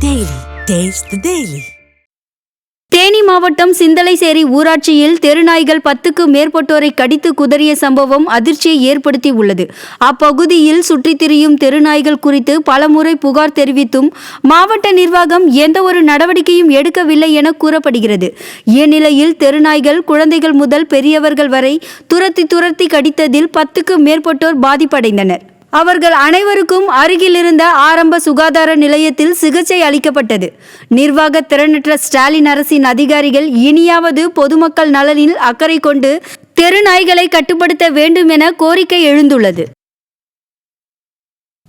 Taste the Daily. Theni மாவட்டம் சிந்தலைசேரி ஊராட்சியில் தெருநாய்கள் பத்துக்கு மேற்பட்டோரை கடித்து குதறிய சம்பவம் அதிர்ச்சியை ஏற்படுத்தி உள்ளது. அப்பகுதியில் சுற்றித் திரியும் தெருநாய்கள் குறித்து பலமுறை புகார் தெரிவித்தும் மாவட்ட நிர்வாகம் எந்த ஒரு நடவடிக்கையும் எடுக்கவில்லை என கூறப்படுகிறது. இந்நிலையில் தெருநாய்கள் குழந்தைகள் முதல் பெரியவர்கள் வரை துரத்தி துரத்தி கடித்ததில் பத்துக்கு மேற்பட்டோர் பாதிப்படைந்தனர். அவர்கள் அனைவருக்கும் அருகிலிருந்த ஆரம்ப சுகாதார நிலையத்தில் சிகிச்சை அளிக்கப்பட்டது. நிர்வாக திறனற்ற ஸ்டாலின் அரசின் அதிகாரிகள் இனியாவது பொதுமக்கள் நலனில் அக்கறை கொண்டு தெரு நாய்களை கட்டுப்படுத்த வேண்டும் என கோரிக்கை எழுந்துள்ளது.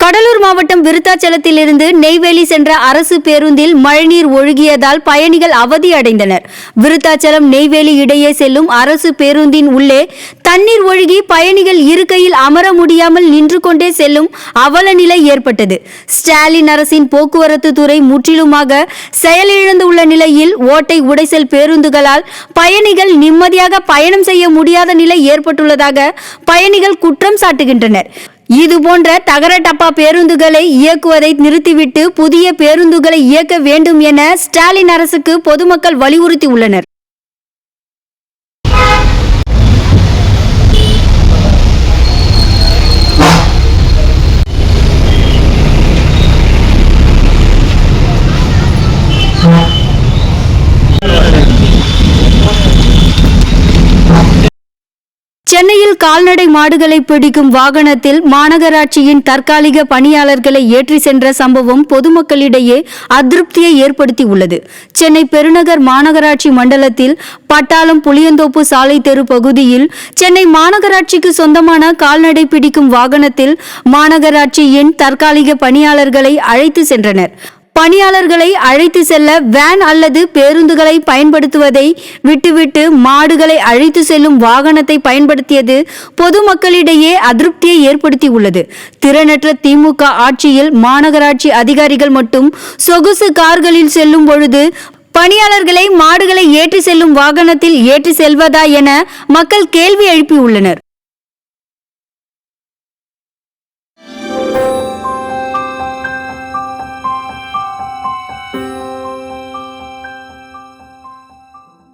கடலூர் மாவட்டம் விருத்தாச்சலத்திலிருந்து நெய்வேலி சென்ற அரசு பேருந்தில் மழைநீர் ஒழுகியதால் பயணிகள் அவதி அடைந்தனர். விருத்தாச்சலம் நெய்வேலி இடையே செல்லும் அரசு பேருந்தின் உள்ளே தண்ணீர் ஒழுகி பயணிகள் இருக்கையில் அமர முடியாமல் நின்று கொண்டே செல்லும் அவல நிலை ஏற்பட்டது. ஸ்டாலின் அரசின் போக்குவரத்து துறை முற்றிலுமாக செயலிழந்துள்ள நிலையில் ஓட்டை உடைசல் பேருந்துகளால் பயணிகள் நிம்மதியாக பயணம் செய்ய முடியாத நிலை ஏற்பட்டுள்ளதாக பயணிகள் குற்றம் சாட்டுகின்றனர். இது போன்ற தகர டப்பா பேருந்துகளை இயக்குவதை நிறுத்திவிட்டு புதிய பேருந்துகளை இயக்க வேண்டும் என ஸ்டாலின் அரசுக்கு பொதுமக்கள் வலியுறுத்தி உள்ளனர் கால்நடை மாடுகளை பிடிக்கும் வாகனத்தில் மாநகராட்சியின் தற்காலிக பணியாளர்களை ஏற்றி சென்ற சம்பவம் பொதுமக்களிடையே அதிருப்தியை ஏற்படுத்தி உள்ளது சென்னை பெருநகர் மாநகராட்சி மண்டலத்தில் பட்டாளம் புளியந்தோப்பு சாலை தெரு பகுதியில் சென்னை மாநகராட்சிக்கு சொந்தமான கால்நடை பிடிக்கும் வாகனத்தில் மாநகராட்சியின் தற்காலிக பணியாளர்களை அழைத்து சென்றனர். பணியாளர்களை அழைத்து செல்ல வேன் அல்லது பேருந்துகளை பயன்படுத்துவதை விட்டுவிட்டு மாடுகளை அழைத்து செல்லும் வாகனத்தை பயன்படுத்தியது பொதுமக்களிடையே அதிருப்தியை ஏற்படுத்தி உள்ளது திறனற்ற திமுக ஆட்சியில் மாநகராட்சி அதிகாரிகள் மட்டும் சொகுசு கார்களில் செல்லும் பொழுது பணியாளர்களை மாடுகளை ஏற்றி செல்லும் வாகனத்தில் ஏற்றி செல்வதா என மக்கள் கேள்வி எழுப்பியுள்ளனர்.